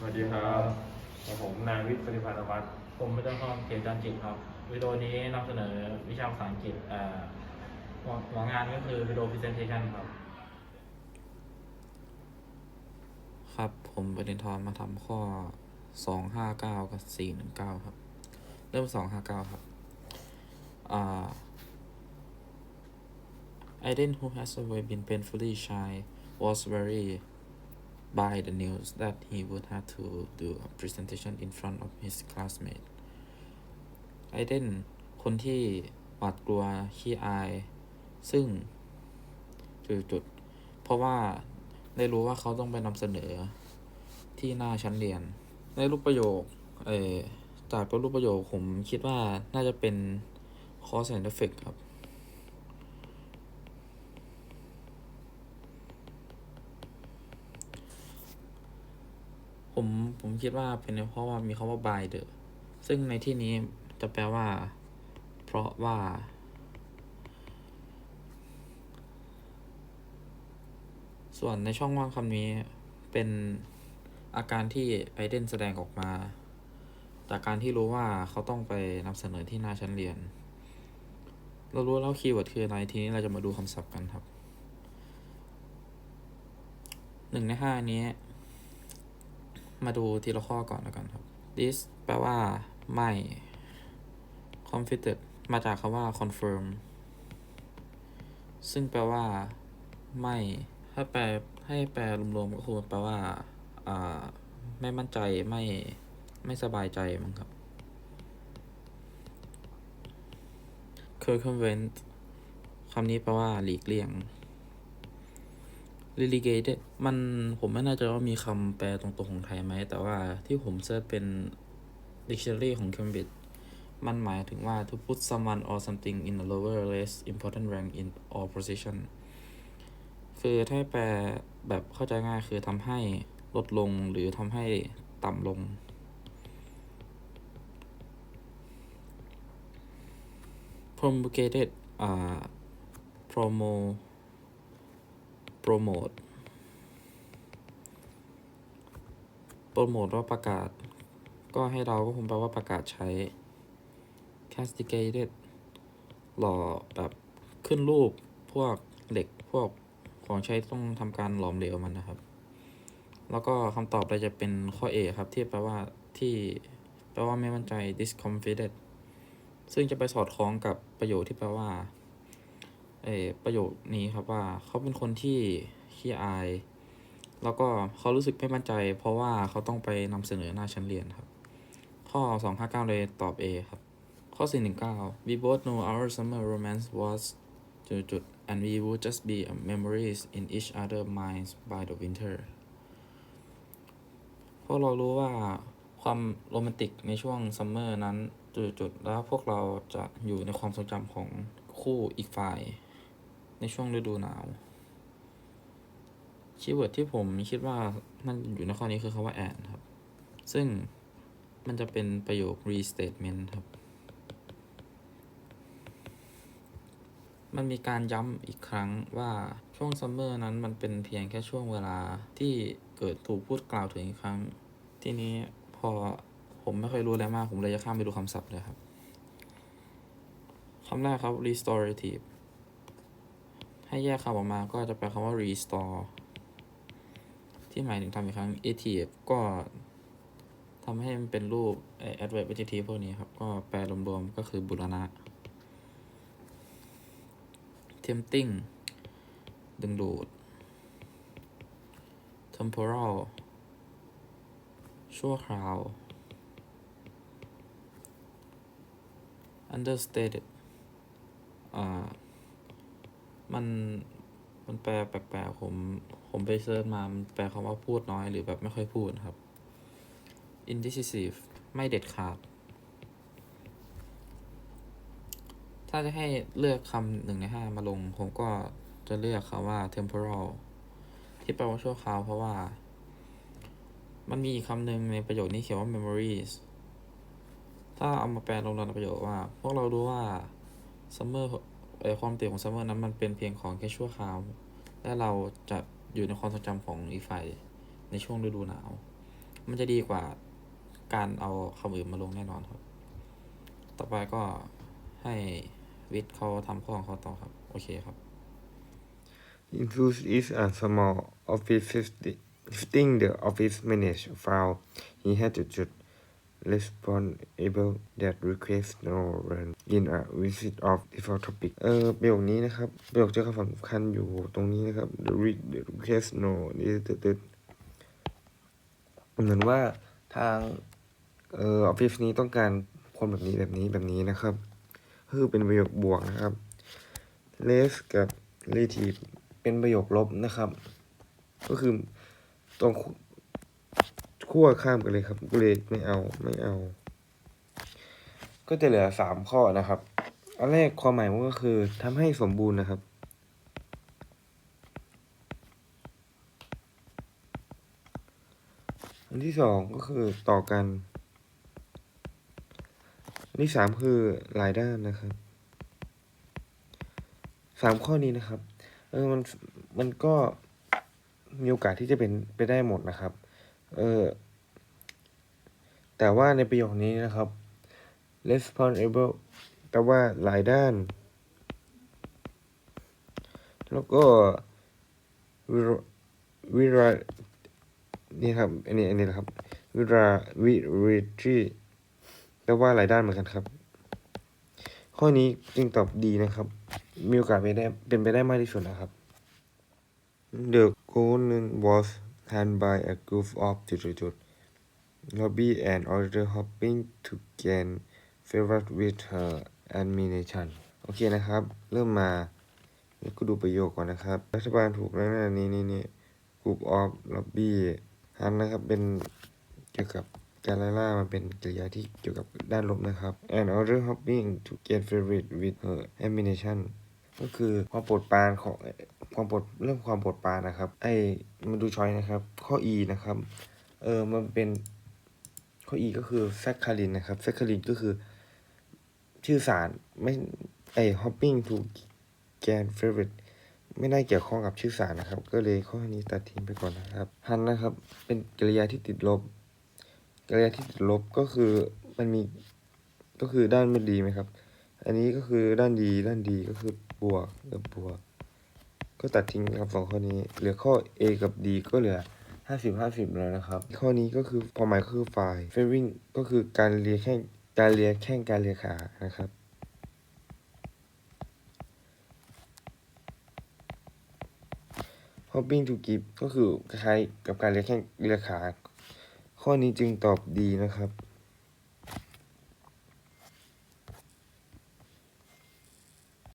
สวัสดีครับผมนายวิทย์ปฏิพันธวัฒน์ผมไม่ต้องข้อเกียรติจันทร์จิตครับ วิดีโอนี้นำเสนอวิชาภาษาอังกฤษหัวหัวงานก็คือวิดีโอ presentation ครับ ครับผมประเด็นทอนมาทำข้อสองห้าเก้ากับสี่หนึ่งเก้าครับ เริ่มสองห้าเก้าครับอ่า Aiden who has always been painfully shy was very by the news that he would have to do a presentation in front of his classmate Aiden คนที่หวาดกลัวขี้อาย ซึ่งจุดจุดๆเพราะว่าได้รู้ว่าเขาต้องไปนำเสนอที่หน้าชั้นเรียน ในรูปประโยคเออจากตัวรูปประโยคผมคิดว่าน่าจะเป็น cause and effect ครับ ผมผมคิดว่าเป็นเพราะว่ามีคาว่า by the ซึ่งในที่นี้จะแปลว่า เพราะว่า ส่วนในช่องว่างคำนี้เป็นอาการที่ไอเดนแสดงออกมา จากการที่รู้ว่าเขาต้องไปนำเสนอที่หน้าชั้นเรียน เรารู้แล้วคีย์เวิร์ดคืออะไรทีนี้เราจะมาดูคำศัพท์กันครับหนึ่งในห้านี้ มาดูทีละข้อก่อนแล้วกันครับ this แปลว่า ไม่ confident มาจากคำว่า confirm ซึ่งแปลว่า ไม่ ถ้าแปลให้แปลรวมๆก็คือแปลว่าอ่าไม่มั่นใจไม่ไม่สบายใจมั้งครับ circumvent คำนี้แปลว่าหลีกเลี่ยง relegated มันผมไม่แน่ใจว่ามีคำแปลตรงๆของไทยไหม แต่ว่าที่ผมเซิร์ชเป็น dictionary ของ Cambridge มันหมายถึงว่า to put someone or something in a lower less important rank in or position คือถ้าแปลแบบเข้าใจง่ายคือทำให้ลดลงหรือทำให้ต่ำลง promulgated อ่า promo promote โปรโมทว่าประกาศ ก็ให้เราก็คงแปลว่าประกาศใช้ castigated หล่อแบบขึ้นรูปพวกเหล็กพวกของใช้ต้องทำการหลอมเหลวมันนะครับ แล้วก็คำตอบเราจะเป็นข้อ A ครับที่แปลว่าที่แปลว่าไม่มั่นใจ discomfited ซึ่งจะไปสอดคล้องกับประโยคที่แปลว่า อประโยคนี้ครับว่าเขาเป็นคนที่ขี้อาย แล้วก็เขารู้สึกไม่มั่นใจ เพราะว่าเขาต้องไปนำเสนอหน้าชั้นเรียนครับ ข้อ 259 เลยตอบ A ครับ ข้อ 419 we both know our summer romance was จุดจุด and we would just be memories in each other minds by the winter เพราะเรารู้ว่าความโรแมนติกในช่วงซัมเมอร์นั้นจุดๆแล้วพวกเราจะอยู่ในความทรงจำของคู่อีกฝ่าย ในช่วงฤดูหนาว คีย์เวิร์ดที่ผมคิดว่ามันอยู่ในข้อนี้คือคำว่า and ครับ ซึ่งมันจะเป็นประโยค restatement ครับ มันมีการย้ำอีกครั้งว่าช่วงซัมเมอร์นั้นมันเป็นเพียงแค่ช่วงเวลาที่เกิดถูกพูดกล่าวถึงอีกครั้ง ทีนี้พอผมไม่ค่อยรู้อะไรมาก ผมเลยจะข้ามไปดูคำศัพท์เลยครับ คำแรกครับ restorative ให้แยกคำออกมาก็จะแปลคำว่า restore ที่หมายถึงทำอีกครั้ง ative ก็ทำให้มันเป็นรูป adverb adjective พวกนี้ครับ ก็แปลรวมๆก็คือบุรณะ tempting ดึงดูด temporal ชั่วคราว understated อ่า มันมันแปลแปลกๆผม ผมไปเซิร์ชมา มันแปลคำว่าพูดน้อยหรือแบบไม่ค่อยพูดครับ indecisive ไม่เด็ดขาด ถ้าจะให้เลือกคำหนึ่งในห้ามาลง ผมก็จะเลือกคำว่า temporal ที่แปลว่าชั่วคราวเพราะว่า มันมีคำหนึ่งในประโยคนี้เขียนว่า memories ถ้าเอามาแปลลงในประโยคว่า พวกเรารู้ว่า summer ความติดของ summer นั้นมันเป็นเพียงของแค่ชั่วคราว และเราจะอยู่ในความทรงจำของอีกฝ่ายในช่วงฤดูหนาว มันจะดีกว่าการเอาคำอื่นมาลงแน่นอนครับ ต่อไปก็ให้วิทย์เขาทำข้อของเขาต่อครับ โอเคครับ Infuse is a small office setting, the office manager found he had to just responsible that request no run in a visit of default topic เออประโยคนี้นะครับ ประโยคจอคำสำคัญอยู่ตรงนี้นะครับ the request no นี่ตึ๊ดตึ๊ดเหมือนว่าทางเอ่อออฟฟิศนี้ต้องการคนแบบนี้แบบนี้แบบนี้นะครับก็คือเป็นประโยคบวกนะครับ less กับ relative เป็นประโยคลบนะครับ ก็คือตรง ขั้วข้ามกันเลยครับก็เลยไม่เอาไม่เอา ก็จะเหลือสามข้อนะครับอันแรกความหมายมันก็คือทำให้สมบูรณ์นะครับ อันที่สองก็คือต่อกัน อันที่สามคือหลายด้านนะครับสามข้อนี้นะครับ เออมันมันก็มีโอกาสที่จะเป็นไปได้หมดนะครับ เออแต่ว่าในประโยคนี้นะครับ responsible แปลว่าหลายด้าน แล้วก็วิรวิรานี่ครับ อันนี้ อันนี้นะครับ วิราวิริจีแปลว่าหลายด้านเหมือนกันครับ ข้อนี้จึงตอบดีนะครับ มีโอกาสเป็นได้เป็นไปได้มากที่สุดนะครับ The golden was handed by a group of จุดๆ lobby and order hopping to gain favor with her administration โอเคนะครับ เริ่มมา แล้วก็ดูประโยคก่อนนะครับ รัฐบาลถูกแล้วนะนี่นี่นี่ group of lobby ฮันนะครับ เป็นเกี่ยวกับการไล่ล่ามันเป็นกริยาที่เกี่ยวกับด้านลบนะครับ and order hopping to gain favor with her administration ก็คือความโปรดปรานของ ความปรดเรื่องความปรดปรานนะครับไอ้มาดูช้อยนะครับ ข้อ E นะครับเออมันเป็นข้อ E ก็คือแซคคารินนะครับแซคคารินก็คือ ชื่อสารไม่ไอ้ hopping to gain favorite ไม่ได้เกี่ยวข้องกับชื่อสารนะครับ ก็เลยข้อนี้ตัดทิ้งไปก่อนนะครับฮันนะครับ เป็นกริยาที่ติดลบกริยาที่ติดลบก็คือมันมีก็คือด้านไม่ดีไหมครับ อันนี้ก็คือด้านดีด้านดีก็คือบวกกับบวก ก็ตัดทิ้งครับสองข้อนี้ เหลือข้อ A กับ D ก็เหลือห้าสิบห้าสิบแล้วนะครับ ข้อนี้ก็คือความหมายคือฝ่าย favoring ก็คือการเลียแข้งการเลียแข้งการเลียขานะครับ hopping to give ก็คือคล้ายกับการเลียแข้งเลียขา ข้อนี้จึงตอบดีนะครับ